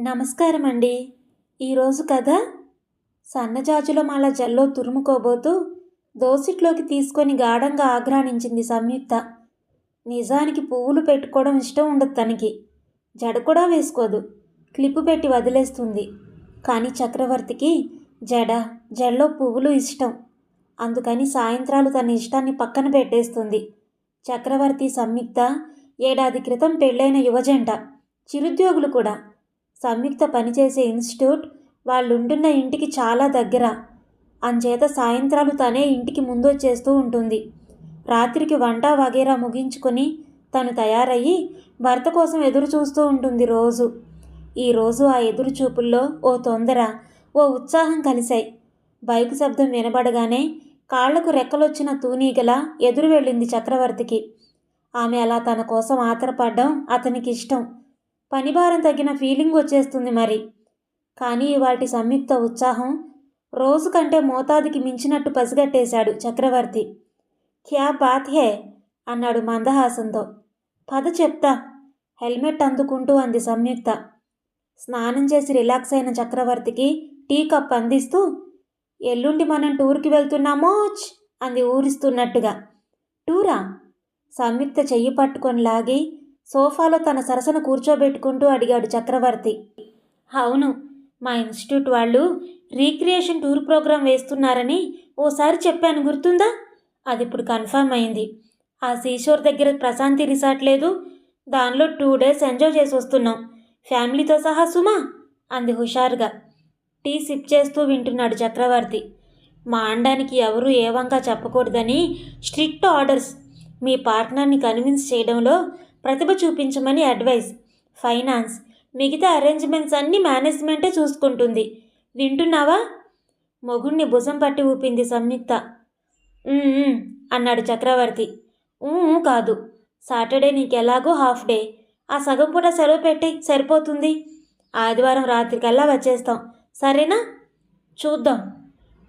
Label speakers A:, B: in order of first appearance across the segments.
A: నమస్కారం అండి ఈరోజు కథ సన్నజాజుల మాల జల్లో తురుముకోబోతూ దోసిట్లోకి తీసుకొని గాఢంగా ఆఘ్రాణించింది సంయుక్త. నిజానికి పువ్వులు పెట్టుకోవడం ఇష్టం ఉండదు తనకి. జడ కూడా వేసుకోదు. క్లిప్పు పెట్టి వదిలేస్తుంది. కానీ చక్రవర్తికి జడ జడలో పువ్వులు ఇష్టం. అందుకని సాయంత్రాలు తన ఇష్టాన్ని పక్కన పెట్టేస్తుంది. చక్రవర్తి సంయుక్త ఏడాది క్రితం పెళ్ళైన యువజంట. చిరుద్యోగులు కూడా. సంయుక్త పనిచేసే ఇన్స్టిట్యూట్ వాళ్ళుంటున్న ఇంటికి చాలా దగ్గర. అంచేత సాయంత్రాలు తనే ఇంటికి ముందు వచ్చేస్తూ ఉంటుంది. రాత్రికి వంట వగేరా ముగించుకొని తను తయారయ్యి భర్త కోసం ఎదురు చూస్తూ ఉంటుంది రోజు. ఈరోజు ఆ ఎదురు చూపుల్లో ఓ తొందర ఓ ఉత్సాహం కలిశాయి. బైకు శబ్దం వినబడగానే కాళ్ళకు రెక్కలొచ్చిన తూనీగల ఎదురు వెళ్ళింది చక్రవర్తికి. ఆమె అలా తన కోసం ఆతరపడ్డం అతనికి ఇష్టం పనిభారం తగ్గిన ఫీలింగ్ వచ్చేస్తుంది మరి. కానీ వాటి సంయుక్త ఉత్సాహం రోజు కంటే మోతాదికి మించినట్టు పసిగట్టేశాడు చక్రవర్తి. క్యా బాత్ హే అన్నాడు మందహాసంతో. పద చెప్తా. హెల్మెట్ అందుకుంటూ అంది సంయుక్త. స్నానం చేసి రిలాక్స్ అయిన చక్రవర్తికి టీ కప్ అందిస్తూ ఎల్లుండి మనం టూర్కి వెళ్తున్నామోచ్ అంది ఊరిస్తున్నట్టుగా. టూరా? సంయుక్త చెయ్యి పట్టుకొని లాగి సోఫాలో తన సరసన కూర్చోబెట్టుకుంటూ అడిగాడు చక్రవర్తి. అవును మా ఇన్స్టిట్యూట్ వాళ్ళు రీక్రియేషన్ టూర్ ప్రోగ్రాం వేస్తున్నారని ఓసారి చెప్పాను గుర్తుందా? అది ఇప్పుడు కన్ఫర్మ్ అయింది. ఆ సీషోర్ దగ్గర ప్రశాంతి రిసార్ట్ లేదు. దానిలో టూ డేస్ ఎంజాయ్ చేసి వస్తున్నాం. ఫ్యామిలీతో సహా సుమా? అంది హుషారుగా. టీ సిప్ చేస్తూ వింటున్నాడు చక్రవర్తి. మా అండానికి ఎవరూ ఏవంగా చెప్పకూడదని స్ట్రిక్ట్ ఆర్డర్స్ మీ పార్ట్నర్ని కన్విన్స్ చేయడంలో ప్రతిభ చూపించమని అడ్వైస్ ఫైనాన్స్. మిగతా అరేంజ్మెంట్స్ అన్నీ మేనేజ్మెంటే చూసుకుంటుంది. వింటున్నావా? మొగుణ్ణి భుజం పట్టి ఊపింది సంయుక్త. అన్నాడు చక్రవర్తి. "ఊ, కాదు. సాటర్డే నీకెలాగో హాఫ్ డే. ఆ సగం పూట సెలవు పెట్టి సరిపోతుంది. ఆదివారం రాత్రికల్లా వచ్చేస్తాం. సరేనా? చూద్దాం.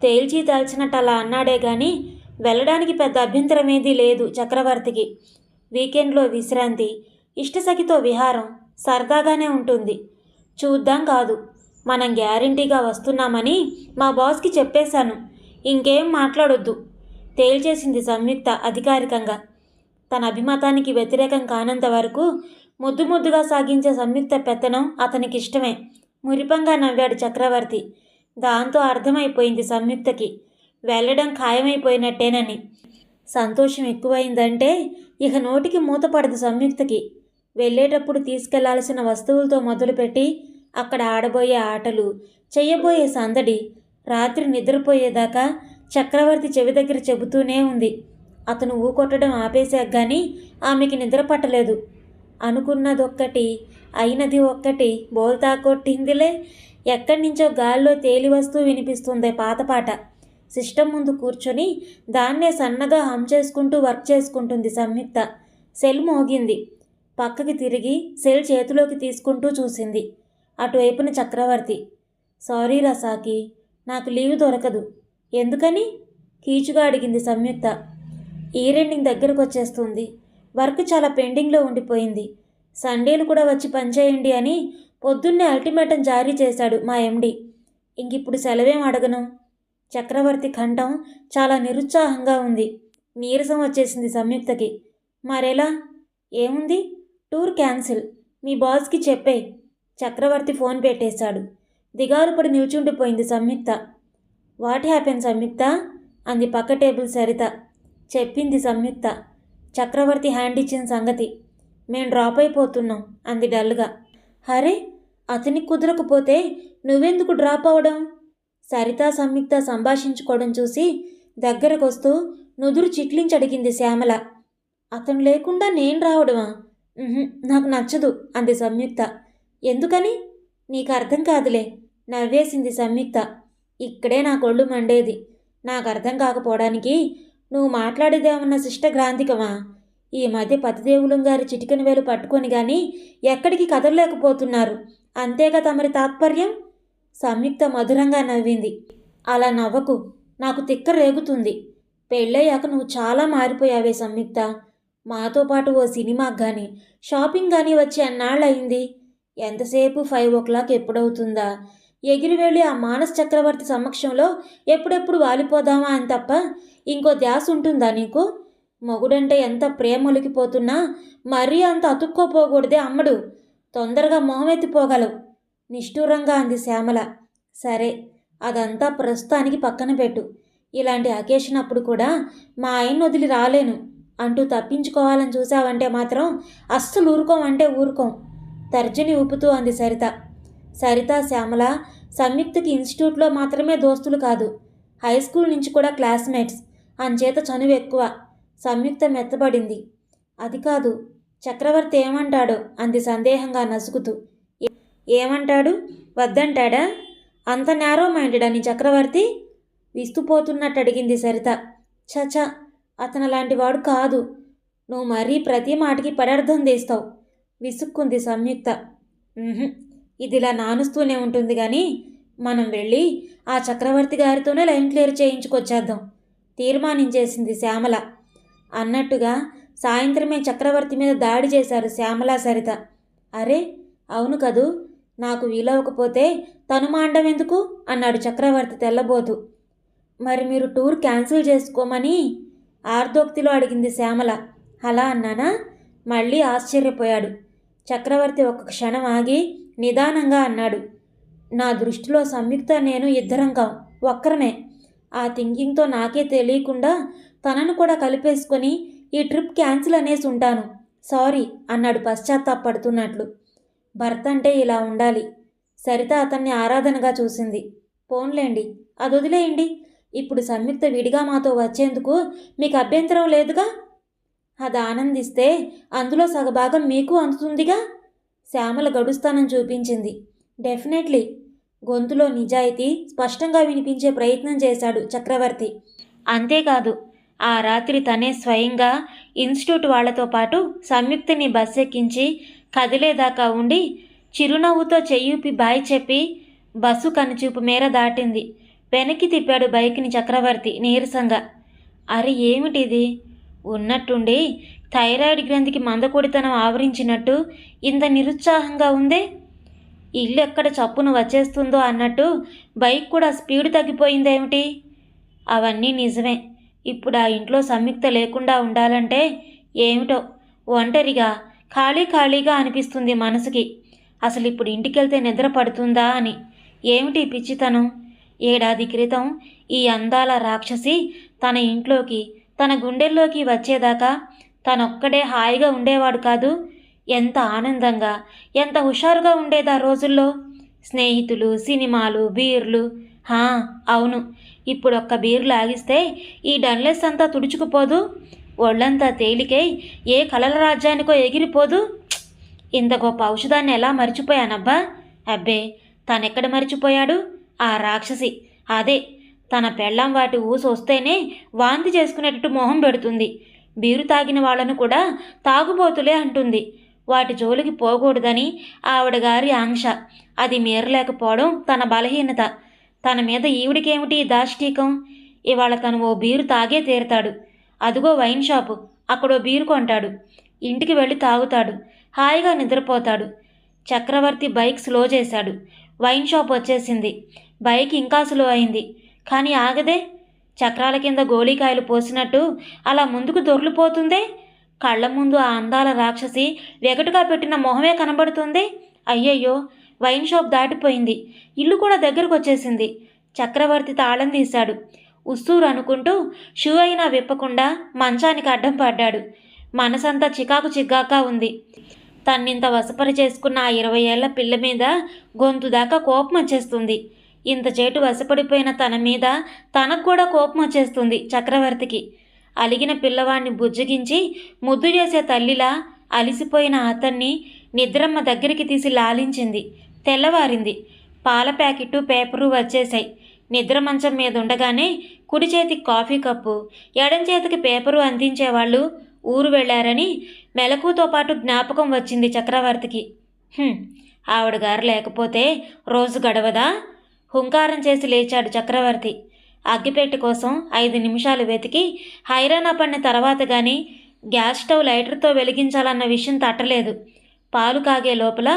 A: తేల్చి దాల్చినట్టు అలా అన్నాడే కానీ వెళ్ళడానికి పెద్ద అభ్యంతరం ఏదీ లేదు చక్రవర్తికి. వీకెండ్లో విశ్రాంతి ఇష్టసఖితో విహారం సరదాగానే ఉంటుంది. చూద్దాం కాదు మనం గ్యారంటీగా వస్తున్నామని మా బాస్కి చెప్పేశాను. ఇంకేం మాట్లాడొద్దు తేల్చేసింది సంయుక్త అధికారికంగా. తన అభిమతానికి వ్యతిరేకం కానంత వరకు ముద్దు ముద్దుగా సాగించే సంయుక్త పెత్తనం అతనికి ఇష్టమే మురిపంగా నవ్వాడు చక్రవర్తి. దాంతో అర్థమైపోయింది సంయుక్తకి. వెళ్ళడం ఖాయమైపోయినట్టేనని. సంతోషం ఎక్కువైందంటే ఇక నోటికి మూతపడదు సంయుక్తకి. వెళ్ళేటప్పుడు తీసుకెళ్ళాల్సిన వస్తువులతో మొదలుపెట్టి అక్కడ ఆడబోయే ఆటలు చెయ్యబోయే సందడి రాత్రి నిద్రపోయేదాకా చక్రవర్తి చెవి దగ్గర చెబుతూనే ఉంది. అతను ఊకొట్టడం ఆపేశాక కానీ ఆమెకి నిద్ర పట్టలేదు. అనుకున్నదొక్కటి అయినది ఒక్కటి బోల్తా కొట్టిందిలే. ఎక్కడి నుంచో గాల్లో తేలి వస్తూ వినిపిస్తుంది పాత పాట. సిస్టమ్ ముందు కూర్చొని దాన్నే సన్నగా హమ్ చేసుకుంటూ వర్క్ చేసుకుంటుంది సంయుక్త. సెల్ మోగింది. పక్కకి తిరిగి సెల్ చేతిలోకి తీసుకుంటూ చూసింది. అటువైపున చక్రవర్తి. సారీ రసాకి నాకు లీవ్ దొరకదు. ఎందుకని? కీచుగా అడిగింది సంయుక్త. ఈరెండింగ్ రెండింగ్ దగ్గరకు వచ్చేస్తుంది. వర్క్ చాలా పెండింగ్లో ఉండిపోయింది. సండేలు కూడా వచ్చి పనిచేయండి అని పొద్దున్నే అల్టిమేటం జారీ చేశాడు మా ఎండి ఇంకిప్పుడు సెలవేం అడగను? చక్రవర్తి కంఠం చాలా నిరుత్సాహంగా ఉంది. నీరసం వచ్చేసింది సంయుక్తకి. మరెలా? ఏముంది? Tour cancel. మీ బాస్కి చెప్పే. చక్రవర్తి ఫోన్ పెట్టేశాడు. దిగారు పడి నిల్చుండిపోయింది సంయుక్త. వాట్ హ్యాపెన్ సంయుక్త? అంది పక్క టేబుల్ సరిత. చెప్పింది సంయుక్త. చక్రవర్తి హ్యాండ్ ఇచ్చిన సంగతి. మేం డ్రాప్ అయిపోతున్నాం అంది డల్గా. హరే అతనికి కుదరకపోతే నువ్వెందుకు డ్రాప్ అవడం? సరిత సంయుక్త సంభాషించుకోవడం చూసి దగ్గరకొస్తూ నుదురు చిట్లించడిగింది శ్యామల. అతను లేకుండా నేను రావడమా? నాకు నచ్చదు అంది సంయుక్త. ఎందుకని? నీకు అర్థం కాదులే నవ్వేసింది సంయుక్త. ఇక్కడే నా కొళ్ళు మండేది. నాకు అర్థం కాకపోవడానికి నువ్వు మాట్లాడేదేమన్నా శిష్టగ్రాంధికమా? ఈ మధ్య పతిదేవులం గారి చిటికెన వేలు పట్టుకొని గాని ఎక్కడికి కదలలేకపోతున్నారు. అంతేగా తమరి తాత్పర్యం? సంయుక్త మధురంగా నవ్వింది. అలా నవ్వకు నాకు తిక్క రేగుతుంది. పెళ్ళయ్యాక నువ్వు చాలా మారిపోయావే సంయుక్త. మాతో పాటు ఓ సినిమాకి కానీ షాపింగ్ కానీ వచ్చి అన్నాళ్ళయింది. ఎంతసేపు ఫైవ్ ఓ క్లాక్ ఎప్పుడవుతుందా? ఎగిరి వెళ్ళి ఆ మానస్ చక్రవర్తి సమక్షంలో ఎప్పుడెప్పుడు వాలిపోదామా అని తప్ప ఇంకో ధ్యాస ఉంటుందా నీకు? మొగుడంటే ఎంత ప్రేమ ఒలికిపోతున్నా మరీ అంత అతుక్కోపోకూడదే అమ్మడు. తొందరగా మొహమెత్తిపోగలవు. నిష్ఠూరంగా అంది శ్యామల. సరే అదంతా ప్రస్తుతానికి పక్కన పెట్టు. ఇలాంటి అకేషన్ అప్పుడు కూడా మా ఆయన్ని వదిలి రాలేను. అంటూ తప్పించుకోవాలని చూసావంటే మాత్రం అస్సలు ఊరుకోమంటే ఊరుకోం. తర్జని ఊపుతూ అంది సరిత. సరిత శ్యామల సంయుక్తకి ఇన్స్టిట్యూట్లో మాత్రమే దోస్తులు కాదు. హై స్కూల్ నుంచి కూడా క్లాస్మేట్స్. అంచేత చనువు ఎక్కువ. సంయుక్త మెత్తబడింది. అది కాదు చక్రవర్తి ఏమంటాడో అంది సందేహంగా నసుకుతూ. ఏమంటాడు? వద్దంటాడా? అంత నేరో మైండెడ్ అని చక్రవర్తి విస్తుపోతున్నట్టు అడిగింది సరిత. చచ అతను అలాంటి వాడు కాదు. నువ్వు మరీ ప్రతి మాటకి పడర్థం తీస్తావు. విసుక్కుంది సంయుక్త. ఇది ఇదిలా నానుస్తూనే ఉంటుంది కానీ మనం వెళ్ళి ఆ చక్రవర్తి గారితోనే లైన్ క్లియర్ చేయించుకొచ్చేద్దాం. తీర్మానించేసింది శ్యామల. అన్నట్టుగా సాయంత్రమే చక్రవర్తి మీద దాడి చేశారు శ్యామల సరిత. అరే అవును కదూ? నాకు వీలవకపోతే తను మాండం ఎందుకు? అన్నాడు చక్రవర్తి తెల్లబోతు. మరి మీరు టూర్ క్యాన్సిల్ చేసుకోమని ఆర్దోక్తిలో అడిగింది శ్యామల. అలా అన్నానా? మళ్ళీ ఆశ్చర్యపోయాడు. చక్రవర్తి ఒక క్షణం ఆగి నిదానంగా అన్నాడు. నా దృష్టిలో సంయుక్త నేను ఇద్దరం కాం ఒక్కరమే. ఆ థింకింగ్తో నాకే తెలియకుండా తనను కూడా కలిపేసుకొని ఈ ట్రిప్ క్యాన్సిల్ అనేసి ఉంటాను. సారీ అన్నాడు పశ్చాత్తాపడుతున్నట్లు. భర్త అంటే ఇలా ఉండాలి. సరిత అతన్ని ఆరాధనగా చూసింది. పోన్లేండి అది వదిలేయండి. ఇప్పుడు సంయుక్త విడిగా మాతో వచ్చేందుకు మీకు అభ్యంతరం లేదుగా? అది ఆనందిస్తే అందులో సగభాగం మీకు అందుతుందిగా? శ్యామల గడుస్తానని చూపించింది. డెఫినెట్లీ. గొంతులో నిజాయితీ స్పష్టంగా వినిపించే ప్రయత్నం చేశాడు చక్రవర్తి. అంతేకాదు ఆ రాత్రి తనే స్వయంగా ఇన్స్టిట్యూట్ వాళ్ళతో పాటు సంయుక్తని బస్సెక్కించి కదిలేదాకా ఉండి చిరునవ్వుతో చెయ్యూపి బాయ్ చెప్పి బస్సు కనుచూపు మేర దాటింది. వెనక్కి తిప్పాడు బైక్ని చక్రవర్తి నీరసంగా. అరే ఏమిటిది? ఉన్నట్టుండి థైరాయిడ్ గ్రంథికి మందకొడితనం ఆవరించినట్టు ఇంత నిరుత్సాహంగా ఉందే? ఇల్లు ఎక్కడ చప్పున వచ్చేస్తుందో అన్నట్టు బైక్ కూడా స్పీడ్ తగ్గిపోయిందేమిటి? అవన్నీ నిజమే. ఇప్పుడు ఆ ఇంట్లో సంయుక్త లేకుండా ఉండాలంటే ఏమిటో ఒంటరిగా ఖాళీ ఖాళీగా అనిపిస్తుంది మనసుకి. అసలు ఇప్పుడు ఇంటికెళ్తే నిద్ర పడుతుందా అని. ఏమిటి పిచ్చితనం? ఏడాది క్రితం ఈ అందాల రాక్షసి తన ఇంట్లోకి తన గుండెల్లోకి వచ్చేదాకా తనొక్కడే హాయిగా ఉండేవాడు కాదు. ఎంత ఆనందంగా ఎంత హుషారుగా ఉండేది ఆ రోజుల్లో. స్నేహితులు సినిమాలు బీర్లు. హా అవును. ఇప్పుడు ఒక్క బీర్లు ఆగిస్తే ఈ డన్లెస్ అంతా తుడుచుకుపోదు. ఒళ్ళంతా తేలికై ఏ కలల రాజ్యానికో ఎగిరిపోదు. ఇంత గొప్ప ఔషధాన్ని ఎలా మర్చిపోయానబ్బా? అబ్బే తనెక్కడ మర్చిపోయాడు? ఆ రాక్షసి. అదే తన పెళ్ళం వాటి ఊసు వస్తేనే వాంతి చేసుకునేటట్టు మొహం పెడుతుంది. బీరు తాగిన వాళ్ళను కూడా తాగుబోతులే అంటుంది. వాటి జోలికి పోకూడదని ఆవిడ గారి ఆంక్ష. అది మీరలేకపోవడం తన బలహీనత. తన మీద ఈవిడికేమిటి దాష్టీకం? ఇవాళ తను ఓ బీరు తాగే తీరతాడు. అదిగో వైన్ షాపు అక్కడో బీరు కొంటాడు. ఇంటికి వెళ్ళి తాగుతాడు. హాయిగా నిద్రపోతాడు. చక్రవర్తి బైక్ స్లో చేశాడు. వైన్ షాప్ వచ్చేసింది. బైక్ ఇంకా స్లో అయింది. కానీ ఆగదే చక్రాల కింద గోళీకాయలు పోసినట్టు అలా ముందుకు దొర్లిపోతుందే? కళ్ళ ముందు ఆ అందాల రాక్షసి వెగటుగా పెట్టిన మొహమే కనబడుతుంది? అయ్యయ్యో వైన్ షాప్ దాటిపోయింది. ఇల్లు కూడా దగ్గరకు వచ్చేసింది చక్రవర్తి తాళం తీశాడు. ఉస్సూరు అనుకుంటూ షూ అయినా విప్పకుండా మంచానికి అడ్డం పడ్డాడు. మనసంతా చికాకు చికాకా ఉంది. తన్నింత వసపరి చేసుకున్న ఆ ఇరవై ఏళ్ళ పిల్ల మీద గొంతు దాకా కోపం వచ్చేస్తుంది. ఇంత చేటు వసపడిపోయిన తన మీద తనకు కూడా కోపం వచ్చేస్తుంది చక్రవర్తికి. అలిగిన పిల్లవాణ్ణి బుజ్జగించి ముద్దు చేసే తల్లిలా అలిసిపోయిన అతన్ని నిద్రమ్మ దగ్గరికి తీసి లాలించింది. తెల్లవారింది. పాల ప్యాకెట్టు పేపరు వచ్చేశాయి. నిద్ర మంచం మీద ఉండగానే కుడి చేతికి కాఫీ కప్పు ఎడం చేతికి పేపరు అందించేవాళ్ళు ఊరు వెళ్ళారని మెలకుతో పాటు జ్ఞాపకం వచ్చింది చక్రవర్తికి. ఆవిడ గారు లేకపోతే రోజు గడవదా? హుంకారం చేసి లేచాడు చక్రవర్తి. అగ్గిపెట్టి కోసం ఐదు నిమిషాలు వెతికి హైరానా పడిన తర్వాత కానీ గ్యాస్ స్టవ్ లైటర్తో వెలిగించాలన్న విషయం తట్టలేదు. పాలు కాగే లోపల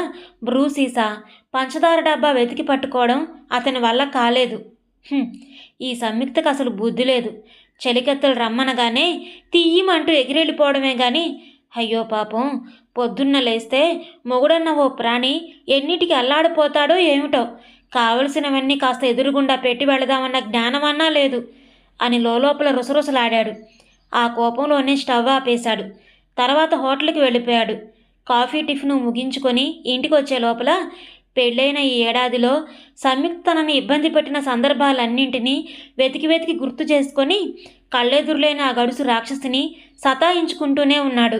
A: బ్రూ సీసా పంచదార డబ్బా వెతికి పట్టుకోవడం అతని వల్ల కాలేదు. ఈ సంయుక్తకు అసలు బుద్ధి లేదు. చలికత్తలు రమ్మనగానే తీయమంటూ ఎగిరెళ్ళిపోవడమే గాని అయ్యో పాపం పొద్దున్న లేస్తే మొగుడన్న ఓ ప్రాణి ఎన్నిటికి అల్లాడిపోతాడో ఏమిటో? కావలసినవన్నీ కాస్త ఎదురుగుండా పెట్టి వెళదామన్న జ్ఞానమన్నా లేదు అని లోపల రుసరుసలాడాడు. ఆ కోపంలోనే స్టవ్ ఆపేశాడు. తర్వాత హోటల్కి వెళ్ళిపోయాడు. కాఫీ టిఫిన్ ముగించుకొని ఇంటికి వచ్చే లోపల పెళ్ళైన ఈ ఏడాదిలో సంయుక్తనని ఇబ్బంది పెట్టిన సందర్భాలన్నింటినీ వెతికి వెతికి గుర్తు చేసుకొని కళ్ళెదురులేని ఆ గడుసు రాక్షసిని సతాయించుకుంటూనే ఉన్నాడు.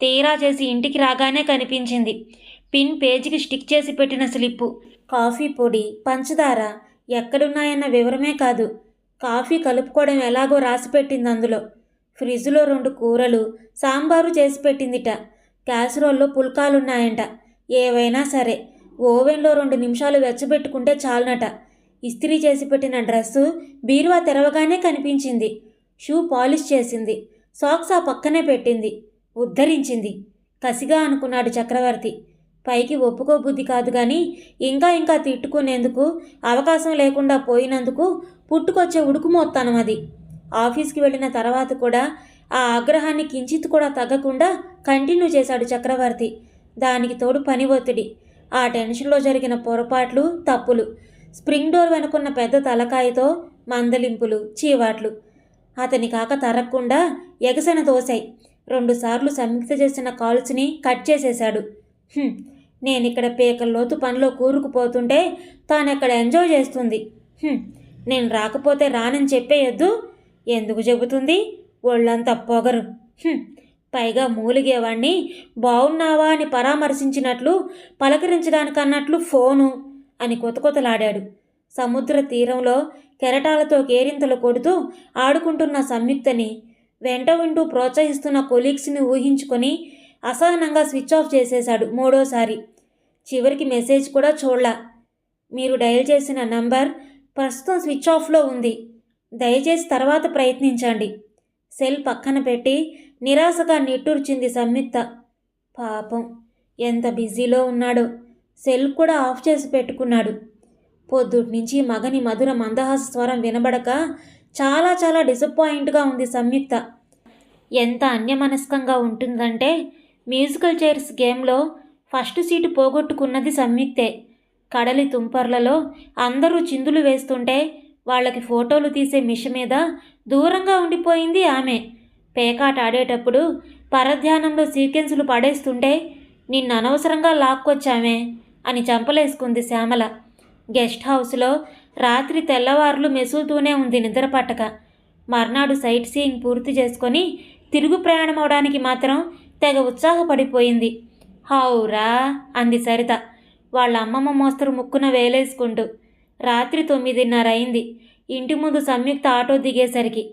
A: తీరా చేసి ఇంటికి రాగానే కనిపించింది. పిన్ పేజీకి స్టిక్ చేసి పెట్టిన స్లిప్పు. కాఫీ పొడి పంచదార ఎక్కడున్నాయన్న వివరమే కాదు. కాఫీ కలుపుకోవడం ఎలాగో రాసి పెట్టింది అందులో. ఫ్రిడ్జ్లో రెండు కూరలు సాంబారు చేసి పెట్టిందిట. క్యాసరోల్లో పుల్కాలున్నాయంట. ఏవైనా సరే ఓవెన్లో రెండు నిమిషాలు వెచ్చబెట్టుకుంటే చాలునట. ఇస్త్రీ చేసి పెట్టిన డ్రెస్సు బీరువా తెరవగానే కనిపించింది. షూ పాలిష్ చేసింది. సాక్స్ ఆ పక్కనే పెట్టింది. ఉద్ధరించింది. కసిగా అనుకున్నాడు చక్రవర్తి. పైకి ఒప్పుకోబుద్ధి కాదు కానీ ఇంకా ఇంకా తిట్టుకునేందుకు అవకాశం లేకుండా పోయినందుకు పుట్టుకొచ్చే ఉడుకుమోత్తానం అది. ఆఫీస్కి వెళ్ళిన తర్వాత కూడా ఆ ఆగ్రహాన్ని కించిత్ కూడా తగ్గకుండా కంటిన్యూ చేశాడు చక్రవర్తి. దానికి తోడు పని ఒత్తిడి. ఆ టెన్షన్లో జరిగిన పొరపాట్లు తప్పులు. స్ప్రింగ్ డోర్ వెనుకున్న పెద్ద తలకాయతో మందలింపులు చీవాట్లు. అతని కాక తరగకుండా ఎగసన దోశాయి రెండుసార్లు సంయుక్త చేసిన కాల్స్ని కట్ చేసేశాడు. నేను ఇక్కడ పీకల్లోతు పనిలో కూరుకుపోతుంటే తాను తానెక్కడ ఎంజాయ్ చేస్తుంది. నేను రాకపోతే రానని చెప్పేయొద్దు. ఎందుకు చెబుతుంది? ఒళ్ళంతా పొగరు. పైగా మూలిగేవాణ్ణి. బావున్నావా? అని పరామర్శించినట్లు పలకరించడానికన్నట్లు ఫోను అని కొతకొతలాడాడు. సముద్ర తీరంలో కెరటాలతో కేరింతలు కొడుతూ ఆడుకుంటున్న సంయుక్తని వెంట వింటూ ప్రోత్సహిస్తున్న కొలీగ్స్ని ఊహించుకొని అసహనంగా స్విచ్ ఆఫ్ చేసేశాడు మూడోసారి. చివరికి మెసేజ్ కూడా చూడలా. మీరు డయల్ చేసిన నంబర్ ప్రస్తుతం స్విచ్ ఆఫ్లో ఉంది. దయచేసి తర్వాత ప్రయత్నించండి. సెల్ పక్కన పెట్టి నిరాశగా నిట్టూర్చింది సంయుక్త. పాపం ఎంత బిజీలో ఉన్నాడో. సెల్ కూడా ఆఫ్ చేసి పెట్టుకున్నాడు. పొద్దుటి నుంచి మగని మధుర మందహాస స్వరం వినబడక చాలా చాలా డిసప్పాయింట్గా ఉంది సంయుక్త. ఎంత అన్యమనస్కంగా ఉంటుందంటే మ్యూజికల్ చైర్స్ గేమ్లో ఫస్ట్ సీటు పోగొట్టుకున్నది సంయుక్తే. కడలి తుంపర్లలో అందరూ చిందులు వేస్తుంటే వాళ్ళకి ఫోటోలు తీసే మిష మీద దూరంగా ఉండిపోయింది ఆమె. పేకాట ఆడేటప్పుడు పరధ్యానంలో సీక్వెన్సులు పడేస్తుంటే నిన్ను అనవసరంగా లాక్కొచ్చామే అని చంపలేసుకుంది శ్యామల. గెస్ట్ హౌస్లో రాత్రి తెల్లవారులు మెసులుతూనే ఉంది నిద్ర పట్టక. మర్నాడు సైట్ సీయింగ్ పూర్తి చేసుకొని తిరుగు ప్రయాణం అవడానికి మాత్రం తెగ ఉత్సాహపడిపోయింది. హౌరా! అంది సరిత. వాళ్ళ అమ్మమ్మ మోస్తరు ముక్కున వేలేసుకుంటూ. రాత్రి తొమ్మిదిన్నర అయింది. ఇంటి ముందు సంయుక్త ఆటో దిగేసరికి.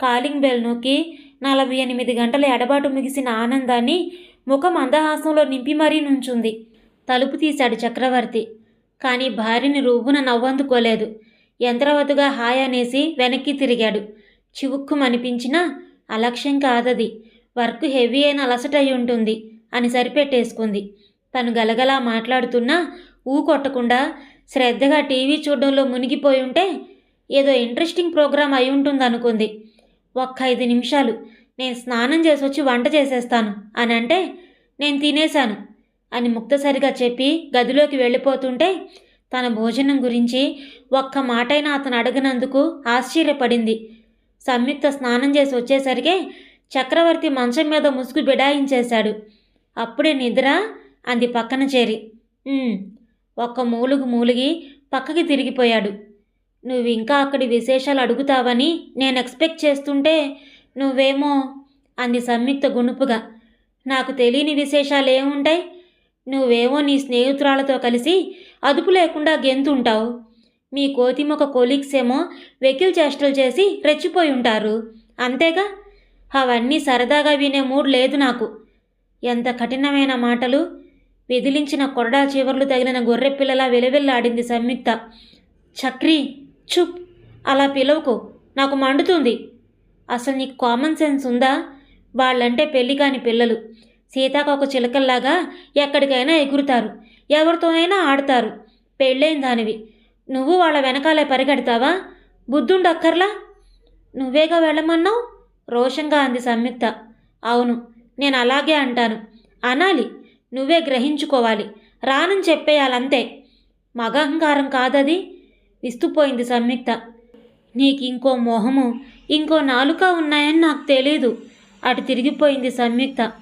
A: కాలింగ్ బెల్ నొక్కి నలభై ఎనిమిది గంటల ఎడబాటు ముగిసిన ఆనందాన్ని ముఖం అందహాసంలో నింపి మరీ నుంచుంది. తలుపు తీశాడు చక్రవర్తి. కానీ భార్యని రువ్వున నవ్వందుకోలేదు. యంత్రవతుగా హాయ్ అనేసి వెనక్కి తిరిగాడు. చివుక్కుమనిపించినా అలక్ష్యం కాదది. వర్క్ హెవీ అయిన అలసటై ఉంటుంది అని సరిపెట్టేసుకుంది. తను గలగలా మాట్లాడుతున్నా ఊ కొట్టకుండా శ్రద్ధగా టీవీ చూడడంలో మునిగిపోయి ఉంటే ఏదో ఇంట్రెస్టింగ్ ప్రోగ్రాం అయి ఉంటుంది అనుకుంది ఒక్క ఐదు నిమిషాలు. నేను స్నానం చేసి వచ్చి వంట చేసేస్తాను. అని అంటే నేను తినేశాను అని ముక్తసరిగా చెప్పి గదిలోకి వెళ్ళిపోతుంటే తన భోజనం గురించి ఒక్క మాటైనా అతను అడగనందుకు ఆశ్చర్యపడింది. సంయుక్త స్నానం చేసి వచ్చేసరికే చక్రవర్తి మంచం మీద ముసుగు బిడాయించేశాడు. అప్పుడే నిద్ర అంది పక్కన చేరి. ఒక్క మూలుగు మూలిగి పక్కకి తిరిగిపోయాడు. నువ్వు ఇంకా అక్కడి విశేషాలు అడుగుతావని నేను ఎక్స్పెక్ట్ చేస్తుంటే నువ్వేమో అంది సంయుక్త గుణుపుగా నాకు తెలియని విశేషాలు ఏముంటాయి నువ్వేమో నీ స్నేహితురాలతో కలిసి అదుపు లేకుండా గెంతుంటావు. మీ కోతిమొక కొలీగ్స్ ఏమో వెకిల్ చేష్టలు చేసి రెచ్చిపోయి ఉంటారు. అంతేగా? అవన్నీ సరదాగా వినే మూడ్ లేదు నాకు. ఎంత కఠినమైన మాటలు. విదిలించిన కొరడా చివర్లు తగిలిన గొర్రె పిల్లలా విలవిల్లాడింది సంయుక్త. చక్రి! చుప్ అలా పిలవకు నాకు మండుతుంది. అసలు నీకు కామన్ సెన్స్ ఉందా? వాళ్ళంటే పెళ్ళి కాని పిల్లలు. సీతాకొక చిలకల్లాగా ఎక్కడికైనా ఎగురుతారు. ఎవరితోనైనా ఆడతారు. పెళ్ళైన దానివి. నువ్వు వాళ్ళ వెనకాలే పరిగెడతావా? బుద్ధుండక్కర్లా? నువ్వేగా వెళ్ళమన్నావు? రోషంగా అంది సంయుక్త. అవును నేను అలాగే అంటాను. అనాలి నువ్వే గ్రహించుకోవాలి. రానని చెప్పేయాలంతే. మగ అహంకారం కాదది. విస్తుపోయింది సంయుక్త నీకు ఇంకో మొహము ఇంకో నాలుక ఉన్నాయని నాకు తెలీదు. అటు తిరిగిపోయింది సంయుక్త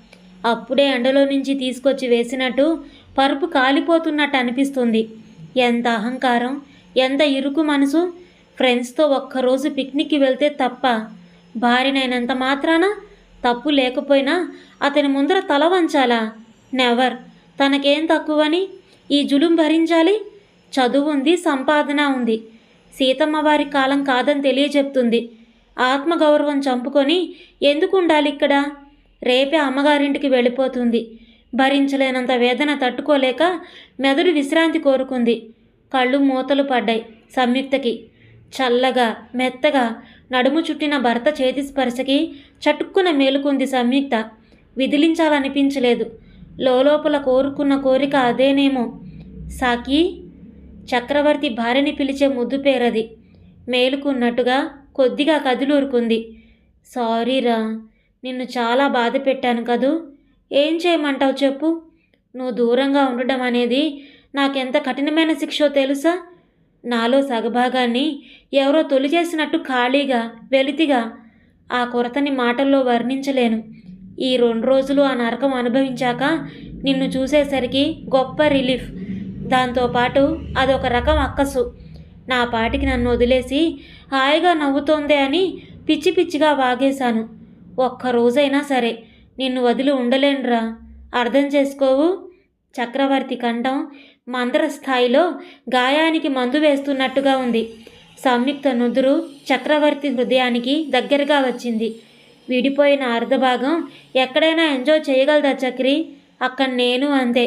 A: అప్పుడే ఎండలో నుంచి తీసుకొచ్చి వేసినట్టు పరుపు కాలిపోతున్నట్టు అనిపిస్తుంది. ఎంత అహంకారం ఎంత ఇరుకు మనసు. ఫ్రెండ్స్తో ఒక్కరోజు పిక్నిక్కి వెళ్తే తప్ప భార్యనైనంత మాత్రాన తప్పు లేకపోయినా అతని ముందర తల వంచాలా? నెవర్. తనకేం తక్కువని? ఈ జులుం భరించాలి? చదువు ఉంది సంపాదన ఉంది. సీతమ్మ వారి కాలం కాదని తెలియజెప్తుంది. ఆత్మగౌరవం చంపుకొని ఎందుకు ఉండాలి ఇక్కడ రేపే అమ్మగారింటికి వెళ్ళిపోతుంది. భరించలేనంత వేదన తట్టుకోలేక మెదడు విశ్రాంతి కోరుకుంది. కళ్ళు మూతలు పడ్డాయి సంయుక్తకి. చల్లగా మెత్తగా నడుము చుట్టిన భర్త చేతి స్పర్శకి చటుక్కున మేలుకుంది సంయుక్త. విదిలించాలనిపించలేదు. లోపల కోరుకున్న కోరిక అదేనేమో. సాకి చక్రవర్తి భార్యని పిలిచే ముద్దు పేరది. మేలుకున్నట్టుగా కొద్దిగా కదిలూరుకుంది. సారీరా నిన్ను చాలా బాధ పెట్టాను కదూ. ఏం చేయమంటావు చెప్పు. నువ్వు దూరంగా ఉండడం అనేది నాకెంత కఠినమైన శిక్షో తెలుసా? నాలో సగభాగాన్ని ఎవరో తొలిచేసినట్టు ఖాళీగా వెలితిగా ఆ కొరతని మాటల్లో వర్ణించలేను. ఈ రెండు రోజులు ఆ నరకం అనుభవించాక నిన్ను చూసేసరికి గొప్ప రిలీఫ్. దాంతోపాటు అదొక రకం అక్కసు. నా పాటికి నన్ను వదిలేసి హాయిగా నవ్వుతోందే అని పిచ్చి పిచ్చిగా వాగేశాను. ఒక్కరోజైనా సరే నిన్ను వదిలి ఉండలేనురా. అర్థం చేసుకోవు. చక్రవర్తి కంఠం మందర స్థాయిలో గాయానికి మందు వేస్తున్నట్టుగా ఉంది. సంయుక్త నుదురు చక్రవర్తి హృదయానికి దగ్గరగా వచ్చింది. విడిపోయిన అర్ధభాగం ఎక్కడైనా ఎంజాయ్ చేయగలదా చక్రి? అక్కడ నేను అంతే.